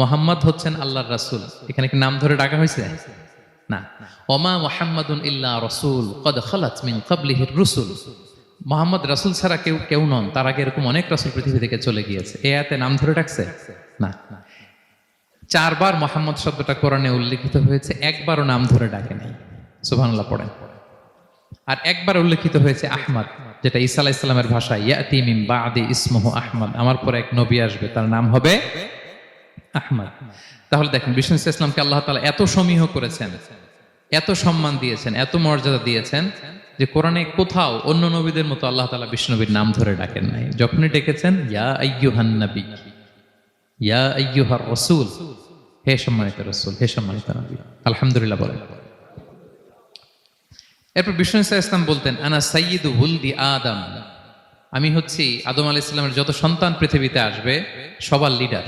মোহাম্মদ হচ্ছেন আল্লাহর রাসূল। এখানে কি নাম ধরে ডাকা হয়েছে? না। ওমা মোহাম্মদুন ইল্লা রসুল, কদ খালাত মিন কাবলিহির রসুল। মোহাম্মদ রাসূল ছাড়া কেউ কেউ নন। তার আগে এরকম অনেক রাসূল পৃথিবী থেকে চলে গিয়েছে। এ আয়াতে নাম ধরে ডাকছে? না। চারবার মোহাম্মদ শব্দটা কোরআনে উল্লেখিত হয়েছে, একবারও নাম ধরে ডাকে নাই। সুবহানাল্লাহ, পড়েন। আর একবার উল্লেখিত হয়েছে আহমদ, যেটা ঈসা আলাহ ইসলামের ভাষায়, ইয়াতি মিন বাদি ইসমুহু আহমদ। আমার পরে এক নবী আসবে, তার নাম হবে আহমদ। তাহলে দেখেন, বিষ্ণু ইসলামকে আল্লাহ তাআলা এত সমীহ করেছেন, এত সম্মান দিয়েছেন, এত মর্যাদা দিয়েছেন যে কোরআনে কোথাও অন্য নবীদের মতো আল্লাহ তাআলা বিষ্ণুবীর নাম ধরে ডাকেন নাই। যখনই ডেকেছেন, ইয়া নবী, ইয়া রাসূল, হে সম্মানিত রাসূল, হে সম্মানিত নবী। আলহামদুলিল্লাহ বলেন। এরপর বিষ্ণু ইসা ইসলাম বলতেন, আনা সাইয়িদু হুলদি আদম। আমি হচ্ছি আদম আলাইহিস সালামের যত সন্তান পৃথিবীতে আসবে, সবার লিডার